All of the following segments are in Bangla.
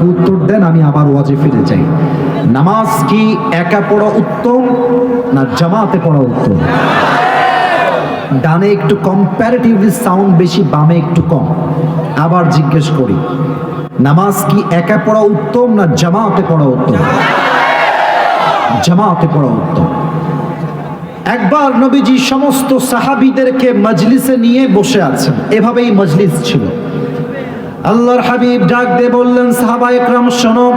উত্তর দেন, আমি আবার ওয়াজে ফিরে যাই। নামাজ কি একা পড়া উত্তম, না জামাতে পড়া উত্তম? ডানে একটু সাউন্ড বেশি, বামে একটু কম। আবার জিজ্ঞেস করি, নামাজ কি একা পড়া উত্তম, না জামাতে পড়া উত্তম? জামাতে পড়া উত্তম। একবার নবীজি সমস্ত সাহাবীদেরকে মজলিসে নিয়ে বসে আছেন। এভাবেই মজলিস ছিল। আল্লাহর হাবিব ডাক দিয়ে বললেন, সাহাবা একরাম, শোনো,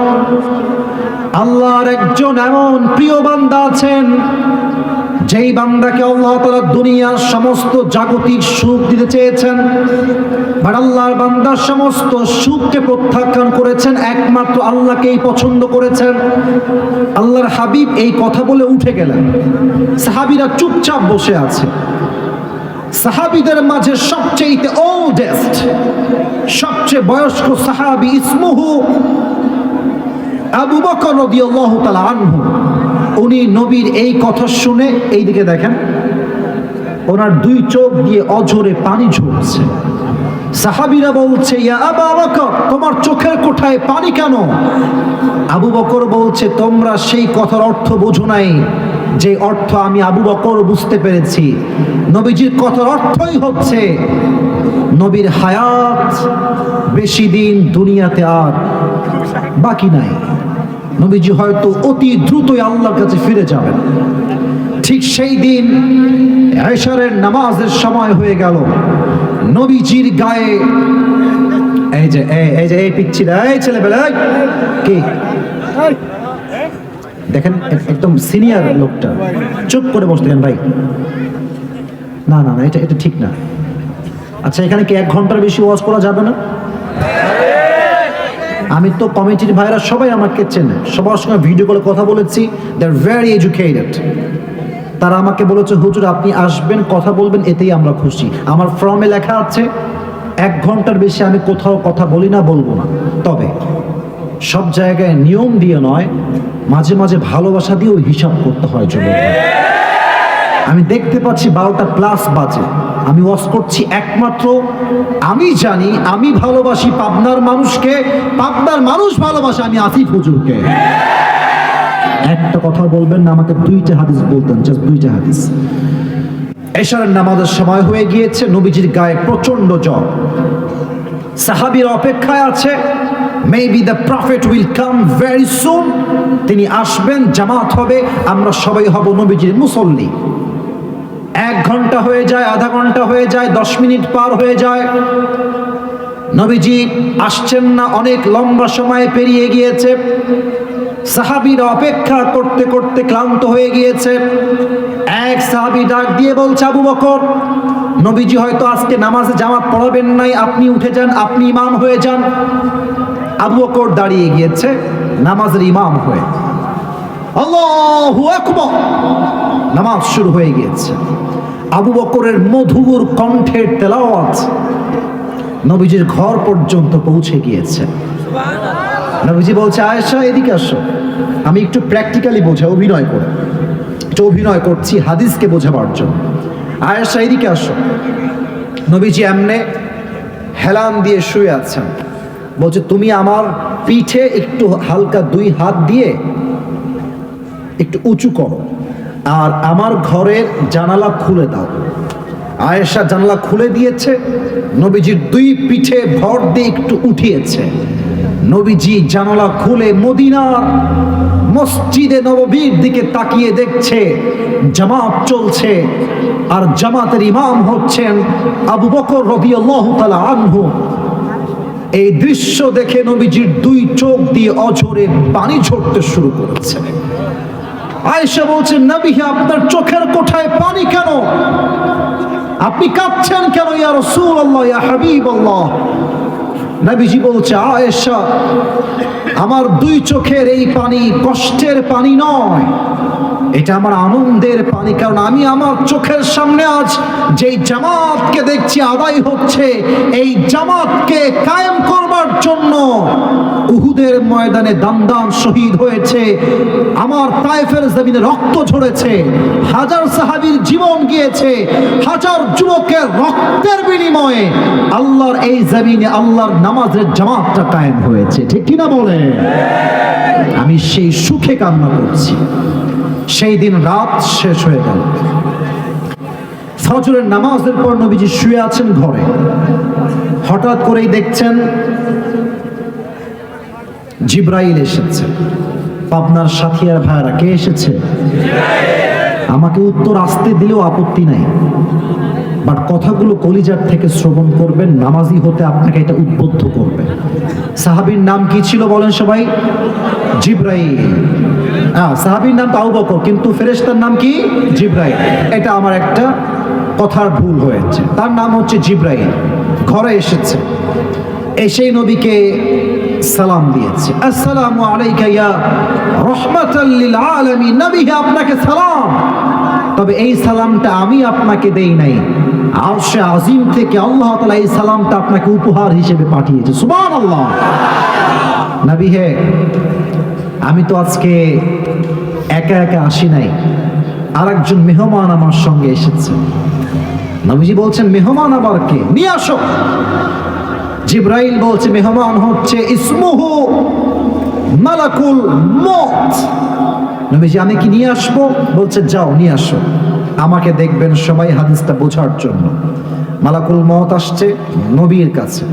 আল্লাহর একজন এমন প্রিয় বান্দা আছেন, যেই বান্দাকে আল্লাহ তাআলা দুনিয়ার সমস্ত জাগতিক সুখ দিতে চেয়েছেন, বাট আল্লাহর বান্দার সমস্ত সুখকে প্রত্যাখ্যান করেছেন, একমাত্র আল্লাহকেই পছন্দ করেছেন। আল্লাহর হাবিব এই কথা বলে উঠে গেলেন। সাহাবিরা চুপচাপ বসে আছে। সাহাবীদের মাঝে সবচেয়ে ওল্ডেস্ট সবচেয়ে বয়স্ক সাহাবী ইসমুহু আবু বকর রাদিয়াল্লাহু তাআলা আনহু। উনি নবীর এই কথা শুনে এই দিকে দেখেন, ওনার দুই চোখ দিয়ে অঝরে পানি ঝরছে। সাহাবিরা বলছে, ইয়া তোমার চোখের কোঠায় পানি কেন? আবু বকর বলছে, তোমরা সেই কথার অর্থ বোঝো নাই। যে অর্থ আমি আবু বকর বুঝতে পেরেছি। নবীজির কথার অর্থই হচ্ছে নবীর হায়াত বেশি দিন দুনিয়াতে আর বাকি নাই। নবীজি হয়তো অতি দ্রুতই আল্লাহর কাছে ফিরে যাবেন। ঠিক সেই দিন এশারের নামাজের সময় হয়ে গেল। নবীজির গায়ে এই যে এই যে এই পিচ্ছিল এই ছেলেবেলা এই, কি? দেখেন, একদম সিনিয়র লোকটা। চুপ করে বসতে ভাই। না না না, এটা এটা ঠিক না। আচ্ছা এখানে কি এক ঘণ্টার বেশি ওয়াজ করা যাবে না? আমি তো কমিটির ভাইরা সবাই আমাকে চেনে। সবার সঙ্গে ভিডিও কলে কথা বলেছি। দে আর ভেরি এডুকেটেড তারা আমাকে বলেছে, হুজুর, আপনি আসবেন, কথা বলবেন, এতেই আমরা খুশি। আমার ফর্মে লেখা আছে, এক ঘণ্টার বেশি আমি কোথাও কথা বলি না, বলব না। তবে সব জায়গায় নিয়ম দিয়ে নয়, মাঝে মাঝে ভালোবাসা দিয়েও হিসাব করতে হয় যুবক আমি দেখতে পাচ্ছি বারোটা প্লাস বাজে। আমি ওয়াজ করছি একমাত্র, আমি জানি, আমি ভালোবাসি পাবনার মানুষকে, পাবনার মানুষ ভালোবাসে আমি আসিফ হুজুরকে। একটা কথা বলবেন না, আমাকে দুইটা হাদিস বলতেন জাস্ট দুইটা হাদিস। এশারের নামাজের সময় হয়ে গিয়েছে, নবীজির গায়ে প্রচণ্ড জ্বর। সাহাবীর অপেক্ষায় আছে maybe the prophet will come very soon তিনি আসবেন, জামাত হবে, আমরা সবাই হব নবীজির মুসল্লি। এক ঘণ্টা হয়ে যায়, আধা ঘণ্টা হয়ে যায়, দশ মিনিট পার হয়ে যায়। নবীজি আসছেন না, অনেক লম্বা সময় পেরিয়ে গিয়েছে। সাহাবীরা অপেক্ষা করতে করতে ক্লান্ত হয়ে গিয়েছে। এক সাহাবি ডাক দিয়ে বলছে, আবু বকর, নবীজি হয়তো আজকে নামাজে জামাত পড়াবেন নাই, আপনি উঠে যান, আপনি ইমাম হয়ে যান। আবু বকর দাঁড়িয়ে গিয়েছে, নামাজের ইমাম হয়ে। নামাজ শুরু হয়ে গিয়েছে। আবু বকরের মধুর কণ্ঠের তেলাওয়াত নবীজির ঘর পর্যন্ত পৌঁছে গিয়েছে। নবীজি বলছে, আয়েশা, এদিকে আসো। আমি একটু প্র্যাকটিক্যালি বোঝা অভিনয় করে। একটু অভিনয় করছি হাদিসকে বোঝাবার জন্য। আয়েশা, এদিকে আসো। নবীজি এমনে হেলান দিয়ে শুয়ে আছেন। বলছে, তুমি আমার পিঠে একটু হালকা দুই হাত দিয়ে একটু উঁচু করো আর আমার ঘরের জানালা খুলে দাও। আয়েশা জানালা খুলে দিয়েছে, নবীজির দুই পিঠে ভর দিয়ে একটু উঠিয়েছে। নবীজি জানালা খুলে মদিনার মসজিদে নববীর দিকে তাকিয়ে দেখছে, জামাত চলছে আর জামাতের ইমাম হচ্ছেন আবু বকর রবিআল্লাহ তালা আনহু। এই দৃশ্য দেখে নবীজির দুই চোখ দিয়ে অঝরে পানি ঝরতে শুরু করেছে। আয়েশা বলছেন নবী, আপনার চোখের কোঠায় পানি কেন? আপনি কাঁদছেন কেন, ইয়া রসুল আল্লাহ ইয়া হাবিব আল্লাহ নবীজি বলছে, আয়েশা, আমার দুই চোখের এই পানি কষ্টের পানি নয়। এটা আমার আনন্দের পানি, কারণ আমি আমার চোখের সামনে আজ যেই জামাতকে দেখছি, আদায় হচ্ছে, এই জামাতকে কায়েম করবার জন্য উহুদের ময়দানে দান্দান শহীদ হয়েছে, আমার তাইফের জমিনে রক্ত ঝরেছে, হাজার সাহাবীর জীবন গিয়েছে, হাজার যুবকের রক্তের বিনিময়ে আল্লাহর এই জমিনে আল্লাহর নামাজের জামাতটা কায়েম হয়েছে। ঠিক কিনা বলে আমি সেই সুখে কান্না করছি। সেই দিন রাত শেষ হয়ে গেল। ফজরের নামাজের পর নবীজি শুয়ে আছেন ঘরে। হঠাৎ করেই দেখছেন জিব্রাইল এসেছে। পাবনার সাথিয়ার ভাইরা কে এসেছে? আমাকে উত্তর আসতে দিলেও আপত্তি নাই। বাট কথাগুলো কলিজার থেকে শ্রবণ করবেন, নামাজি হতে আপনাকে এটা উদ্বুদ্ধ করবে। সাহাবীর নাম কি ছিল বলেন সবাই? জিব্রাইল। হ্যাঁ সাহাবীর নাম তাও বকর কিন্তু ফেরেস্তার নাম কি? জিব্রাইল। এটা আমার একটা কথার ভুল হয়েছে। তার নাম হচ্ছে জিব্রাইল। ঘরে এসেছে। এসেই নবীকে সালাম দিয়েছে। আসসালামু আলাইকা ইয়া রাহমাতাল লিল আলামিন। নবী আপনাকে সালাম। তবে এই সালামটা আমি আপনাকে দেই নাই। আরশে আজিম থেকে আল্লাহ তাআলা এই সালামটা আপনাকে উপহার হিসেবে পাঠিয়েছে। সুবহানাল্লাহ। নবী হে, আমি তো আজকে একা একা আসি নাই। আরেকজন মেহমান আমার সঙ্গে এসেছে। নবীজি বলছেন, মেহমান আবার কে? নিয়ে আসো। জিব্রাইল বলছে, মেহমান হচ্ছে ইসমুহু মালাকুল মত নবীজি, আমি কি নিয়ে আসব? বলছে, যাও, নিয়ে আসো। আমাকে দেখবেন সবাই হাদিসটা বোঝার জন্য। মালাকুল মত আসছে নবীর কাছে।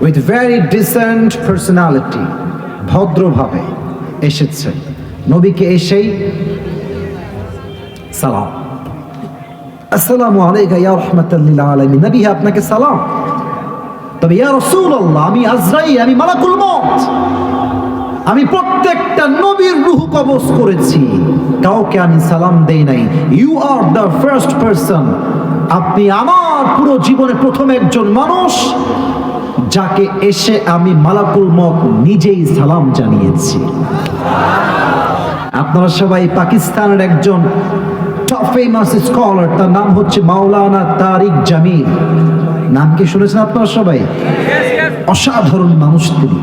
উইথ ভেরি ডিসেন্ট পার্সোনালিটি ভদ্রভাবে এসেছে। নবীকে এসেই সালাম। আসসালামু আলাইকা ইয়া রাহমাতাল্লিল আলামিন। নবী, আপনাকে সালাম। তবে ইয়া রাসূলুল্লাহ, আমি আজরাইল, আমি মালাকুল মত আমি প্রত্যেকটা নবীর রূহ কবজ করেছি। কাউকে আমি সালাম দেই নাই। You are the first person আপনি আমার পুরো জীবনে প্রথম একজন মানুষ, যাকে এসে আমি মালাকুল মক নিজেই সালাম জানিয়েছি। আপনারা সবাই পাকিস্তানের একজন টপ ফেমাস স্কলার তার নাম হচ্ছে মাওলানা তারিক জামিল। নাম কি শুনেছেন আপনারা সবাই? অসাধারণ মানুষ তিনি।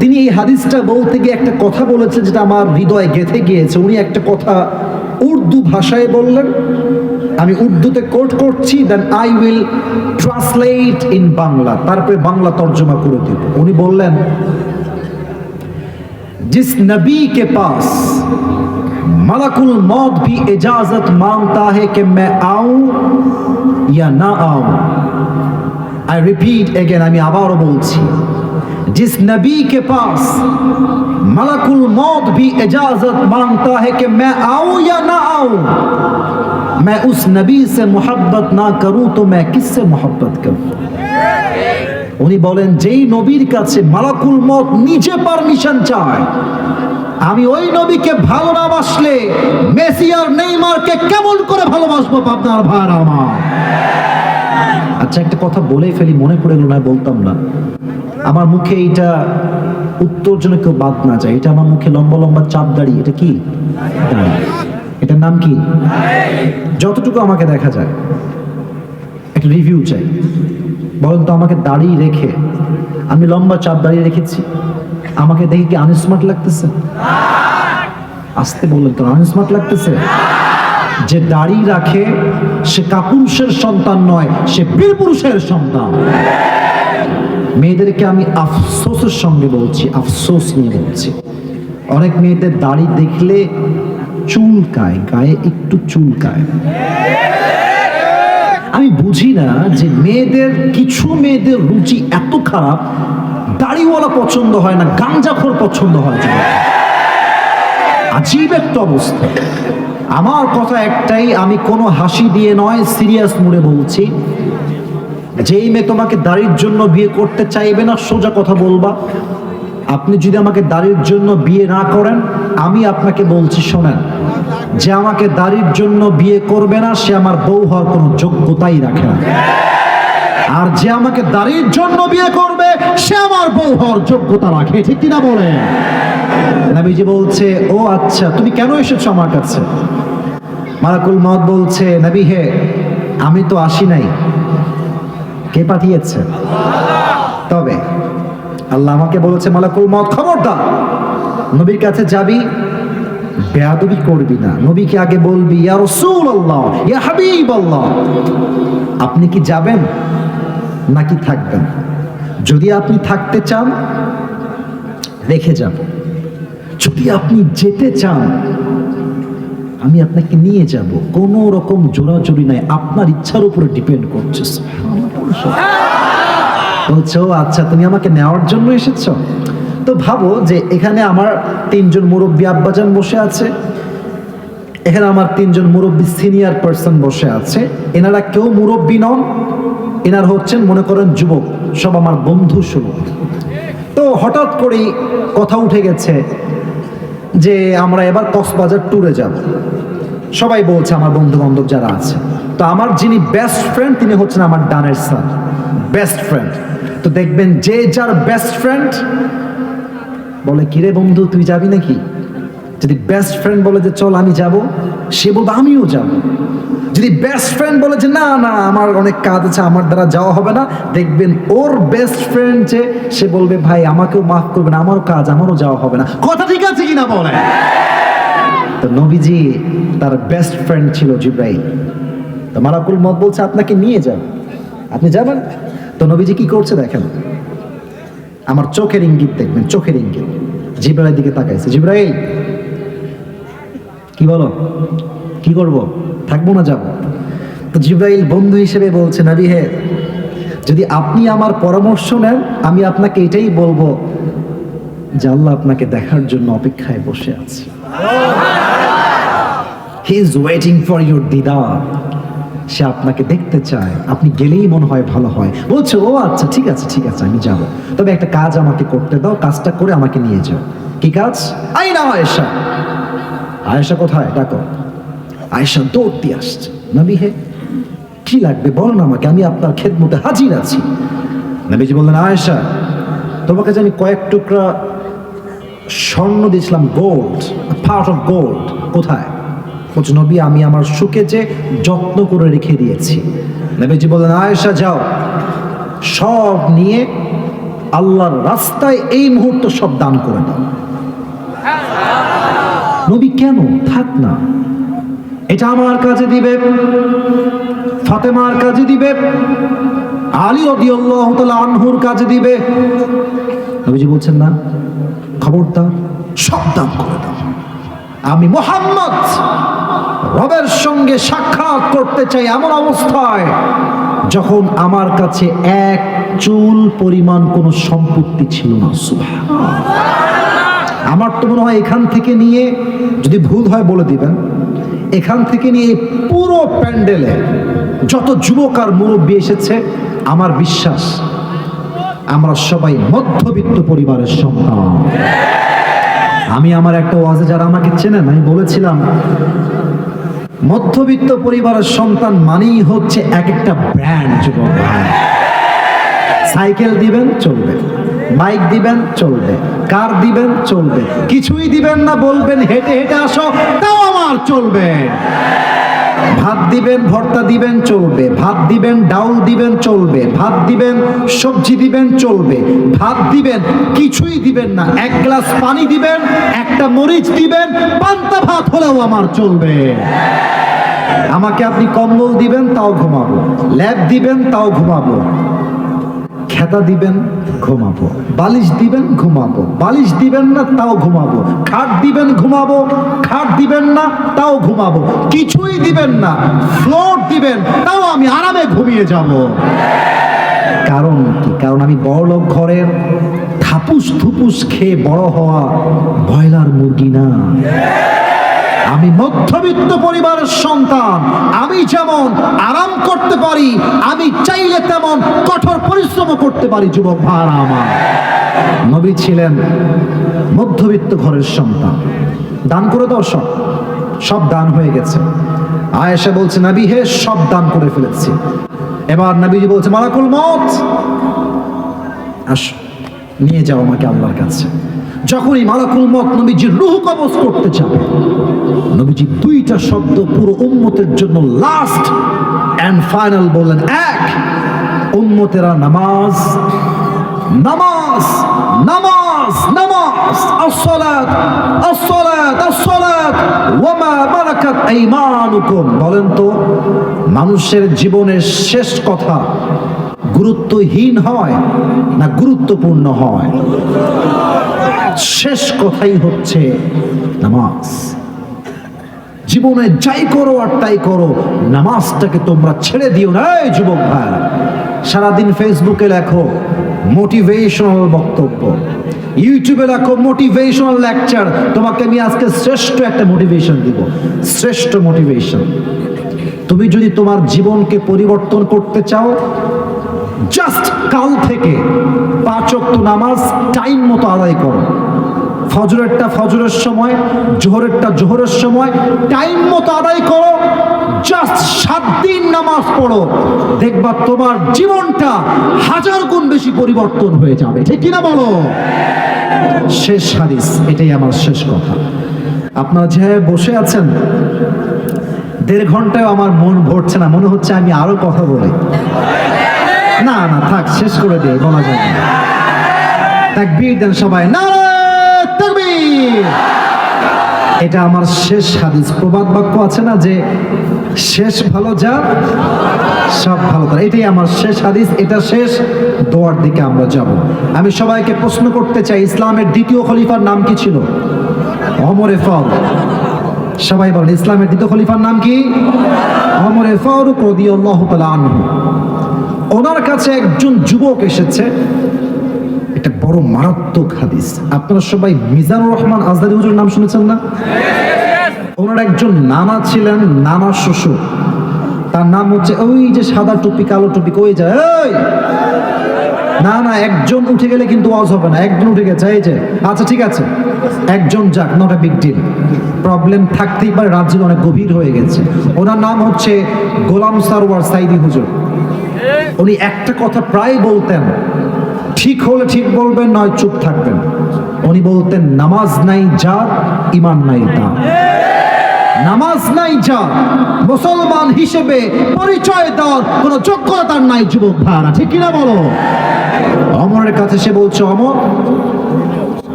তিনি এই হাদিসটা বলতে গিয়ে একটা কথা বলেছেন যেটা আমার হৃদয়ে গেঁথে গিয়েছে উনি একটা কথা উর্দু ভাষায় বললেন আমি উর্দুতে কোট করছি then I will translate in Bangla তারপরে বাংলা তর্জমা করে দিব উনি বললেন जिस नबी के पास मलकुल मौत भी इजाजत मांगता है कि मैं आऊं या ना आऊं आई रिपीट अगेन আমি আবারও বলছি जिस नबी के पास मलकुल मौत भी इजाजत मांगता है कि मैं आऊं या ना आऊं मैं उस नबी से मोहब्बत ना करूं तो मैं किससे मोहब्बत करूं উনি বলেন যেই নবীর কাছে মালাকুল মত নিজে পারমিশন চায় আমি ওই নবীকে ভালো না বাসলে মেসি আর নেইমারকে কেমন করে ভালোবাসবো আপনার ভাই আমার আচ্ছা একটা কথা বলে ফেলি মনে পড়ে গেল না বলতাম না আমার মুখে এইটা উত্তর জন্য কেউ বাদ না যায়। এটা আমার মুখে লম্বা লম্বা চাপ দাড়ি এটা কি? এটার নাম কি? যতটুকু আমাকে দেখা যায়, একটা রিভিউ চাই। বলেন তো আমাকে দাঁড়িয়ে রেখে, আমি লম্বা চাপ দাঁড়িয়ে রেখেছি। আমাকে দেখে কি আনস্মার্ট লাগতেছে? আসতে বললেন তো আনস্মার্ট লাগতেছে? যে দাড়ি রাখে, সে কাপুরুষের সন্তান নয়, সে বীর পুরুষের সন্তান। মেয়েদেরকে আমি আফসোসের সঙ্গে বলছি, আফসোস নিয়ে বলছি। অনেক মেয়েদের দাড়ি দেখলে চুলকায়, গায়ে একটু চুলকায়। আমি বুঝি না যে মেয়েদের, কিছু মেয়েদের রুচি এত খারাপ, দাড়িওয়ালা পছন্দ হয় না, গাঞ্জাখোর পছন্দ হয় যুবক। আজীব একটা অবস্থা। আমার কথা একটাই, আমি কোনো হাসি দিয়ে নয়, সিরিয়াস মুডে বলছি যেই মেয়ে তোমাকে দাড়ির জন্য বিয়ে করতে চাইবে না, সোজা কথা বলবা। আপনি যদি আমাকে দাড়ির জন্য বিয়ে না করেন, আমি আপনাকে বলছি শোনেন, যে আমাকে দাড়ির জন্য বিয়ে করবে না, সে আমার বউ হওয়ার কোনো যোগ্যতাই রাখে না। আর যে আমাকে দাড়ির জন্য বিয়ে করবে, সে আমার বউ হওয়ার যোগ্যতা রাখে। ঠিক কিনা বলে? নবীজি বলছে, ও আচ্ছা তুমি কেন এসেছ আমার কাছে? মালাকুল মত বলছে, নাবি হে, আমি তো আসি নাই। কে পাঠিয়েছে? তবে আল্লাহ আমাকে বলেছে, মালাকুল মত খবরদার। নবীর কাছে যাবি, বেয়াদবি করবি না। নবীকে আগে বলবি, ইয়া রসুল আল্লাহ ইয়া হাবিব আল্লাহ আপনি কি যাবেন নাকি থাকবেন? যদি আপনি থাকতে চান, রেখে যাব। যদি আপনি যেতে চান, আমি আপনাকে নিয়ে যাব। কোনো রকম জোরাজুরি নাই। আপনার ইচ্ছার উপরে ডিপেন্ড করছে বলছো আচ্ছা তুমি আমাকে নেওয়ার জন্য এসেছ? তো ভাবো যে এখানে আমার তিনজন মুরব্বী আব্বাজান বসে আছে, এখানে আমার তিনজন মুরব্বী সিনিয়র পার্সন বসে আছে। এনারা কেউ মুরব্বী নন, এনার হচ্ছেন, মনে করেন, যুবক, সব আমার বন্ধু সুলভ তো হঠাৎ করেই কথা উঠে গেছে যে আমরা এবার কক্সবাজার ট্যুরে যাব। সবাই বলছে, আমার বন্ধু বান্ধব যারা আছে। তো আমার যিনি বেস্ট ফ্রেন্ড তিনি হচ্ছেন আমার ডানের স্যার বেস্ট ফ্রেন্ড তো দেখবেন যে যার বেস্ট ফ্রেন্ড বলে, কিরে বন্ধু, তুই যাবি নাকি? যদি বেস্ট ফ্রেন্ড বলে যে, চল, আমি যাব, সে বলবে, আমিও যাব। যদি বেস্ট ফ্রেন্ড বলে যে, না না, আমার অনেক কাজ আছে, আমার দ্বারা যাওয়া হবে না, দেখবেন ওর বেস্ট ফ্রেন্ড যে, সে বলবে, ভাই, আমাকেও মাফ করবেন, আমারও কাজ, আমারও যাওয়া হবে না। কথা ঠিক আছে কিনা বলে তো নবীজি তার বেস্ট ফ্রেন্ড ছিল জিব্রাইল। তো মালাকুল মত বলছে, আপনাকে নিয়ে যান। আপনি যাবেন? তো নবীজি কি করছে দেখেন? আমার চোখের ইঙ্গিত দেখবেন, চোখের ইঙ্গিত। জিব্রাইলের দিকে তাকাইছে, জিব্রাইল, কি বলো? কি করব? থাকব না যাব? তো জিব্রাইল বন্ধু হিসেবে বলছে, নবী হে, যদি আপনি আমার পরামর্শ নেন, আমি আপনাকে এটাই বলব যে আল্লাহ আপনাকে দেখার জন্য অপেক্ষায় বসে আছে। He is waiting for your দিদার। সে আপনাকে দেখতে চায়। আপনি গেলেই মনে হয় ভালো হয়। বলছে, ও আচ্ছা ঠিক আছে ঠিক আছে, আমি যাব। তবে একটা কাজ আমাকে করতে দাও, কাজটা করে আমাকে নিয়ে যাও। কি কাজ? আই না আয়েশা। আয়েশা কোথায়? ডাকো। আয়েশা দৌড় দিয়ে আসছে। নবী হে, কি লাগবে বল না আমাকে, আমি আপনার খেদমতে হাজির আছি। নবীজি বললেন, আয়েশা, তোমাকে যে আমি কয়েক টুকরা স্বর্ণ দিয়েছিলাম গোল্ড পার্ট অফ গোল্ড কোথায়? বলছে নবী, আমি আমার যে যত্ন করে রেখে দিয়েছি। নবীজি বললেন, আয়েশা, যাও। সব নিয়ে আল্লাহর রাস্তায় এই মুহূর্ত সব দান করে দাও। নবী, কেন? থাক না। এটা আমার কাজে দিবে। ফাতেমার কাজে দিবে। আলী রদিয়াল্লাহ আনহুর কাজে দিবে। নবীজি বলছেন, না, খবরদার, সব দান করে দাও। আমি মোহাম্মদ রবের সঙ্গে সাক্ষাৎ করতে চাই এমন অবস্থায় যখন আমার কাছে এক চুল পরিমাণ কোনো সম্পত্তি ছিল না। আমার তো মনে হয় এখান থেকে নিয়ে যদি ভুল হয় বলে দিবেন, এখান থেকে নিয়ে পুরো প্যান্ডেলে যত যুবক আর মুরব্বী এসেছে, আমার বিশ্বাস আমরা সবাই মধ্যবিত্ত পরিবারের সন্তান আমি আমার একটা ওয়াজে যারা আমাকে চেনেন, আমি বলেছিলাম মধ্যবিত্ত পরিবারের সন্তান মানেই হচ্ছে এক একটা ব্র্যান্ড যুবক সাইকেল দিবেন, চলবে। বাইক দিবেন, চলবে। কার দিবেন, চলবে। কিছুই দিবেন না, বলবেন, হেঁটে হেঁটে আসো, তাও আমার চলবে। ভাত দিবেন, ভর্তা দিবেন, চলবে। ভাত দিবেন, ডাউল দিবেন, চলবে। ভাত দিবেন, সবজি দিবেন, চলবে। ভাত দিবেন, কিছুই দিবেন না। এক গ্লাস পানি দিবেন, একটা মরিচ দিবেন, পান্তা ভাত হলেও আমার চলবে। আমাকে আপনি কম্বল দিবেন, তাও ঘুমাবো। ল্যাব দিবেন, তাও ঘুমাবো। খেতা দিবেন ঘুমাবো। বালিশ দিবেন, ঘুমাবো। বালিশ দিবেন না, তাও ঘুমাবো। খাট দিবেন, ঘুমাবো। খাট দিবেন না, তাও ঘুমাবো। কিছুই দিবেন না, ফ্লোর দিবেন, তাও আমি আরামে ঘুমিয়ে যাব। কারণ কি? কারণ আমি বড় লোক ঘরের থাপুস থুপুস খেয়ে বড় হওয়া ব্রয়লার মুরগি না। আমি মধ্যবিত্ত পরিবারের সন্তান। আমি যেমন আরাম করতে পারি, আমি চাইলে তেমন কঠোর পরিশ্রম করতে পারি, যুবক ভাড়া আমার। নবী ছিলেন মধ্যবিত্ত ঘরের সন্তান। দান করে দাও সব। সব দান হয়ে গেছে। আয়েশা বলছে, নবী, হে, সব দান করে ফেলেছি। এবার নবীজি বলছে, মালাকুল মত আস, নিয়ে যাও আমাকে আল্লাহর কাছে। যখনই মালাকুল মত নবীজি রুহ কবজ করতে যাবে, নবীজি দুইটা শব্দ পুরো উম্মতের জন্য লাস্ট অ্যান্ড ফাইনাল বললেন, এক, উম্মতেরা নামাজ নামাজ নামাজ নামাজ, আসসালাত আসসালাত আসসালাত, ওয়ামা মালাকাত আইমানুকুম। বলেন তো, মানুষের জীবনের শেষ কথা গুরুত্বহীন হয় না গুরুত্বপূর্ণ হয়? শেষ কথাই হচ্ছে নামাজ। জীবনে যাই করো আর তাই করো, নামাজটাকে তোমরা ছেড়ে দিও না, এই যুবক ভাই। সারাদিন ফেসবুকে লেখো মোটিভেশনাল বক্তব্য। ইউটিউবে লেখো মোটিভেশনাল লেকচার তোমাকে আমি আজকে শ্রেষ্ঠ একটা মোটিভেশন দিব, শ্রেষ্ঠ মোটিভেশন তুমি যদি তোমার জীবনকে পরিবর্তন করতে চাও জাস্ট কাল থেকে পাঁচ ওয়াক্ত নামাজ টাইম মতো আদায় করো। ফজরেরটা ফজরের সময়, জোহরেরটা জোহরের সময়। টাইম মতো আদায় করো জাস্ট সাত দিন নামাজ পড়ো। দেখবা তোমার জীবনটা হাজার গুণ বেশি পরিবর্তন হয়ে যাবে। ঠিক কিনা বলো? শেষ হাদিস, এটাই আমার শেষ কথা। আপনারা যে বসে আছেন, দেড় ঘন্টায় আমার মন ভরছে না। মনে হচ্ছে আমি আরও কথা বলি। না না, থাক, শেষ করে দিয়ে বলা যাবে তাকবীর দেন সবাই। না এটা আমার শেষ হাদিস। প্রবাদ বাক্য আছে না যে শেষ ভালো যা, সব ভালো তার এটাই আমার শেষ হাদিস, এটা শেষ দোয়ার দিকে আমরা যাব। আমি সবাইকে প্রশ্ন করতে চাই, ইসলামের দ্বিতীয় খলিফার নাম কি ছিল? অমরে ফারুক। সবাই বলেন, ইসলামের দ্বিতীয় খলিফার নাম কি? অমরে ফারুক রাদিয়াল্লাহু তাআলা আনহু। ওনার কাছে একজন যুবক এসেছে। এটা বড় মারাত্মক হাদিস। আপনারা সবাই মিজানুর রহমান আজদারি হুজুর নাম শুনেছেন না? ওনার একজন নানা ছিলেন, নানা শ্বশুর। তার নাম হচ্ছে ওই যে সাদা টুপি, কালো টুপি, কই যায়? না না, একজন উঠে গেলে কিন্তু ওয়াজ হবে না। একজন উঠে গেছে, এই যে। আচ্ছা ঠিক আছে। একজন যাক not a big deal problem থাকতেই পারে রাজ্য অনেক গভীর হয়ে গেছে। ওনার নাম হচ্ছে গোলাম সারওয়ার সাইদি হুজুর। উনি একটা কথা প্রায় বলতেন ঠিক হলে ঠিক বলবেন, নয় চুপ থাকবেন। উনি বলতেন, নামাজ নাই যা ইমান নাই তা নামাজ নাই যা মুসলমান হিসেবে পরিচয় দেওয়ার কোনো যোগ্যতা তার নাই, যুবক ভাড়া ঠিক কিনা বলো? অমরের কাছে সে বলছে, অমর,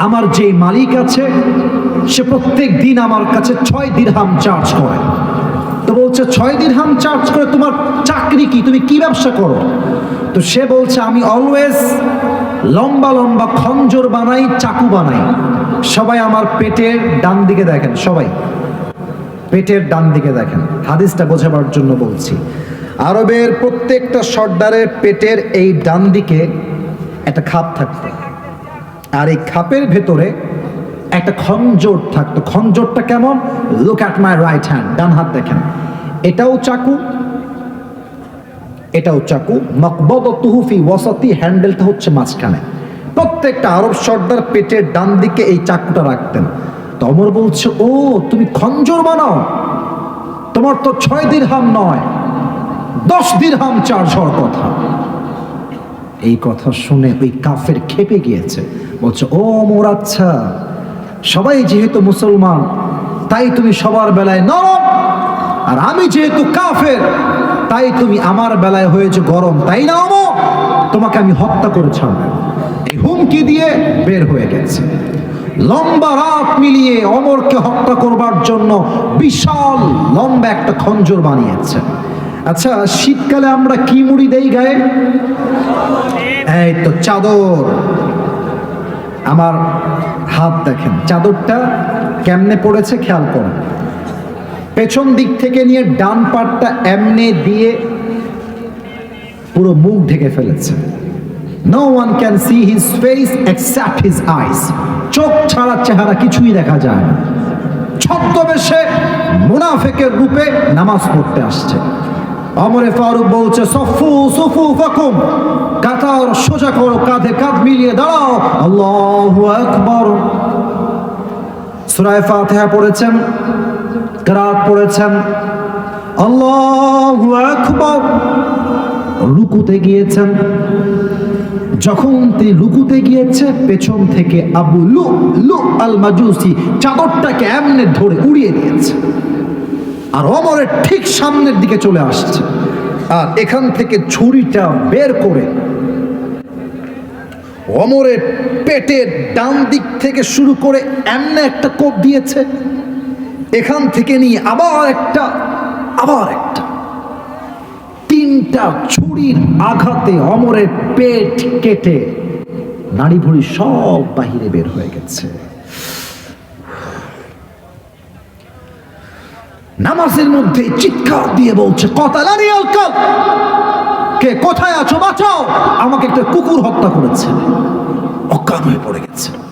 আমার যে মালিক আছে, সে প্রত্যেক দিন আমার কাছে ছয় দিরহাম চার্জ করে। তো বলছে, ছয় দিরহাম চার্জ করে তোমার চাকরি কি? তুমি কি ব্যবসা করো? তো সে বলছে, আমি অলওয়েজ লম্বা লম্বা খঞ্জর বানাই, চাকু বানাই। সবাই আমার পেটের ডান দিকে দেখেন, সবাই। পেটের ডান দিকে দেখেন। হাদিসটা বোঝাবার জন্য বলছি। আরবের প্রত্যেকটা সর্দারের পেটের এই ডান দিকে একটা খাপ থাকতো। আর এই খাপের ভেতরে একটা খঞ্জর থাকতো। খঞ্জরটা কেমন? Look at my right hand ডান হাত দেখেন। এটাও চাকু এটাও চাকু। মকবদ তুহুফি ওয়াসাতি হ্যান্ডেলটা হচ্ছে মাঝখানে। প্রত্যেকটা আরব সর্দার পেটের ডান দিকে এই চাকুটা রাখতেন। তো অমর বলছে, ও, তুমি খঞ্জর বানাও। তোমার তো ছয় দিরহাম নয়, দশ দিরহাম চার্জ হওয়ার কথা। এই কথা শুনে ওই কাফের খেপে গিয়েছে। বলছে, ও মোর আচ্ছা সবাই যেহেতু মুসলমান, তাই তুমি সবার বেলায় নরম, আর আমি যেহেতু কাফের তাই তুমি আমার বেলায় হয়েছে গরম, তাই না অমো? তোমাকে আমি হত্যা করে ছাড়বো এই হুমকি দিয়ে বের হয়ে গেছে। লম্বা রাত মিলিয়ে অমরকে হত্যা করবার জন্য বিশাল লম্বা একটা খঞ্জর বানিয়েছে। আচ্ছা শীতকালে আমরা কি মুড়ি দেই গায়ে? এই তো চাদর। আমার হাত দেখেন, চাদরটা কেমনে পড়েছে খেয়াল করুন। পেছন দিক থেকে নিয়ে ডান পাটটা এমনে দিয়ে পুরো মুখ ঢেকে ফেলেছে। No one can see his face except his eyes চোখ ছাড়া চেহারা কিছুই দেখা যায় না। ছদ্মবেশে মুনাফেকের রূপে নামাজ পড়তে আসছে। অমরে ফারুক বলছে, সফু, সুফু, ফাকুম। কাতার, সোজা করো, কাঁধে কাঁধ মিলিয়ে দাঁড়াও। আল্লাহু আকবার। সূরা ফাতিহা পড়েছেন কেরাত পড়েছেন আল্লাহু আকবার। রুকুতে গিয়েছেন। যখন তিনি লুকুতে গিয়েছে, পেছন থেকে আবু লু লু আল মাজুসি চাদরটাকে এমনে ধরে উড়িয়ে দিয়েছে। আর অমরের ঠিক সামনের দিকে চলে আসছে। আর এখান থেকে ছুরিটা বের করে অমরের পেটের ডান দিক থেকে শুরু করে এমনে একটা কোপ দিয়েছে। এখান থেকে নিয়ে আবার একটা আবার একটা। তিনটা ছুরির আঘাতে অমরের পেট কেটে নাড়ি ভুড়ি সব বাহিরে বের হয়ে গেছে। নামাজের মধ্যে চিৎকার দিয়ে বলছে কতালানি আলকাল কে, কোথায় আছো? বাঁচাও! আমাকে একটা কুকুর হত্যা করেছে। অজ্ঞান হয়ে পড়ে গেছে।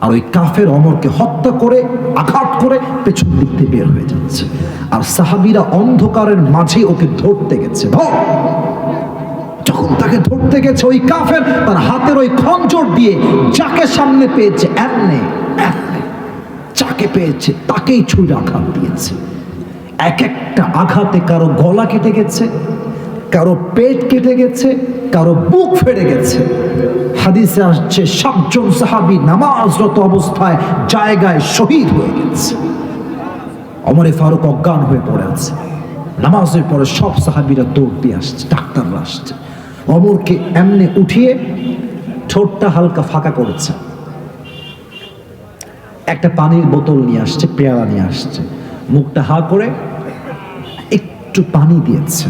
আর ওই কাফের অমরকে হত্যা করে, আঘাত করে পেছন দিক দিয়ে বের হয়ে যাচ্ছে। আর সাহাবিরা অন্ধকারের মাঝে ওকে ধরতে গেছে। ধর যখন তাকে ধরতে গেছে ওই কাফের, তার হাতের ওই খঞ্জর দিয়ে যাকে সামনে পেয়েছে, এমনে এমনে, যাকে পেয়েছে, তাকেই ছুঁড়ে আঘাত দিয়েছে। এক একটা আঘাতে কারও গলা কেটে গেছে কারও পেট কেটে গেছে, কারও বুক ফেটে গেছে। হাদিসে আসছে, সাতজন সাহাবি নামাজরত অবস্থায় জায়গায় শহীদ হয়ে গেছে। অমরে ফারুক অজ্ঞান হয়ে পড়ে আছে। নামাজের পরে সব সাহাবিরা দৌড় দিয়ে আসছে, ডাক্তাররা আসছে। অমরকে এমনে উঠিয়ে ঠোঁটটা হালকা ফাঁকা করেছে। একটা পানির বোতল নিয়ে আসছে, পেয়ারা নিয়ে আসছে। মুখটা হা করে একটু পানি দিয়েছে।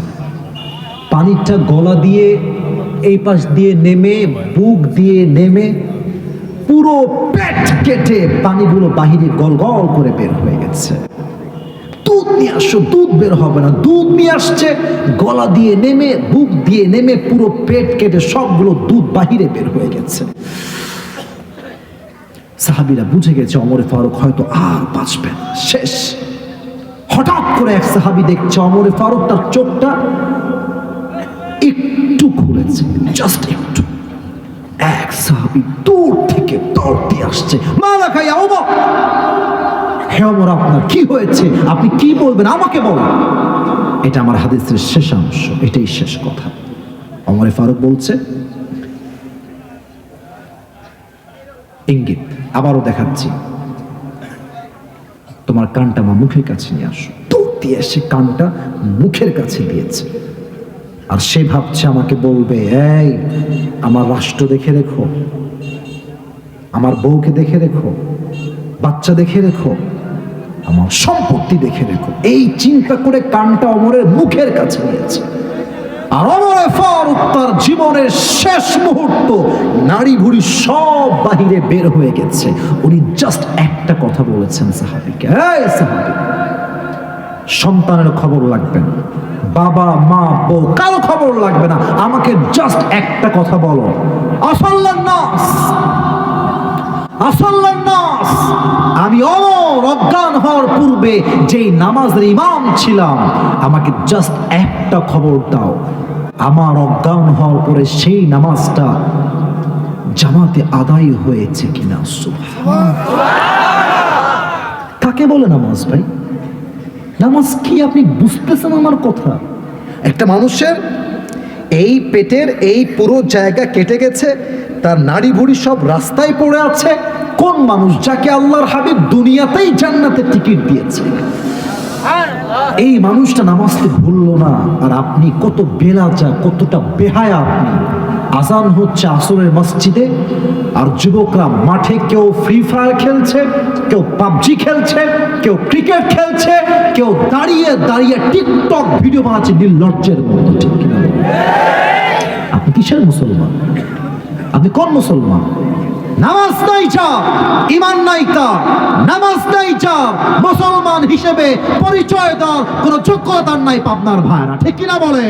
পানিটা গলা দিয়ে এই পাশ দিয়ে নেমে, বুক দিয়ে নেমে, পুরো পেট কেটে পানিগুলো বাহিরে গল গল করে বের হয়ে গেছে। দুধ নিয়ে আসছো দুধ বের হবে না। দুধ নিয়ে আসছে, গলা দিয়ে নেমে, বুক দিয়ে নেমে, পুরো পেট কেটে সবগুলো দুধ বাহিরে বের হয়ে গেছে। সাহাবিরা বুঝে গেছে অমরে ফারুক হয়তো আর বাঁচবে না। শেষ। হঠাৎ করে এক সাহাবি দেখছে অমরে ফারুক তার চোখটা খুলেছে জাস্ট একটু এক সাহাবি দূর থেকে দৌড় দিয়ে আসছে অমর হে অমর আপনার কি হয়েছে? আপনি কি বলবেন? আমাকে এটা আমার হাদিসের শেষাংশ এটাই শেষ কথা। অমরে ফারুক বলছে, ইঙ্গিত, আবারও দেখাচ্ছি। তোমার কানটা আমার মুখের কাছে নিয়ে আসো। দৌড় দিয়ে এসে কানটা মুখের কাছে দিয়েছে। আর সে ভাবছে আমাকে বলবে, এই, আমার রাষ্ট্র দেখে রেখো। আমার বউকে দেখে রেখো। বাচ্চা দেখে রেখো। আমার সম্পত্তি দেখে রেখো। এই চিন্তা করে কানটা অমরের মুখের কাছে নিয়েছে আর অমরে ফারুক তার জীবনের শেষ মুহূর্ত নারী ভুড়ি সব বাহিরে বের হয়ে গেছে। উনি জাস্ট একটা কথা বলেছেন সাহাবিকে। এই সাহাবি সন্তানের খবর লাগবে। বাবা, মা, বউ, কারও খবর লাগবে না। আমাকে জাস্ট একটা কথা বলো। আমি অমর, অজ্ঞান হওয়ার পূর্বে যেই নামাজের ইমাম ছিলাম, আমাকে জাস্ট একটা খবর দাও। আমার অজ্ঞান হওয়ার পরে সেই নামাজটা জামাতে আদায় হয়েছে কিনা? সুবহান কাকে বলে নামাজ ভাই? নামাজ কি আপনি বুঝতেছেন আমার কথা? একটা মানুষের এই পেটের এই পুরো জায়গা কেটে গেছে, তার নাড়ি ভুড়ি সব রাস্তায় পড়ে আছে, কোন মানুষ যাকে আল্লাহর হাবিব দুনিয়াতেই জান্নাতের টিকিট দিয়েছে? এই মানুষটা নামাজকে ভুললো না, আর আপনি কত বেলাজা, কতটা বেহায়া আপনি। আজান হচ্ছে আসরের মসজিদে, আর যুবকরা মাঠে কেউ ফ্রি ফায়ার খেলছে, কেউ পাবজি খেলছে, কেউ ক্রিকেট খেলছে, কেউ দাঁড়িয়ে দাঁড়িয়ে টিকটক ভিডিও বানাচ্ছে নির্লজ্জের মতো, ঠিক কিনা? আপনি কিসের মুসলমান? আপনি কোন মুসলমান? নামাজ নাই চাপ ইমান নাই তার নামাজ নাই চাপ মুসলমান হিসেবে পরিচয় দেওয়ার কোন যোগ্যতা নাই পাবনার ভাইরা, ঠিক কিনা বলে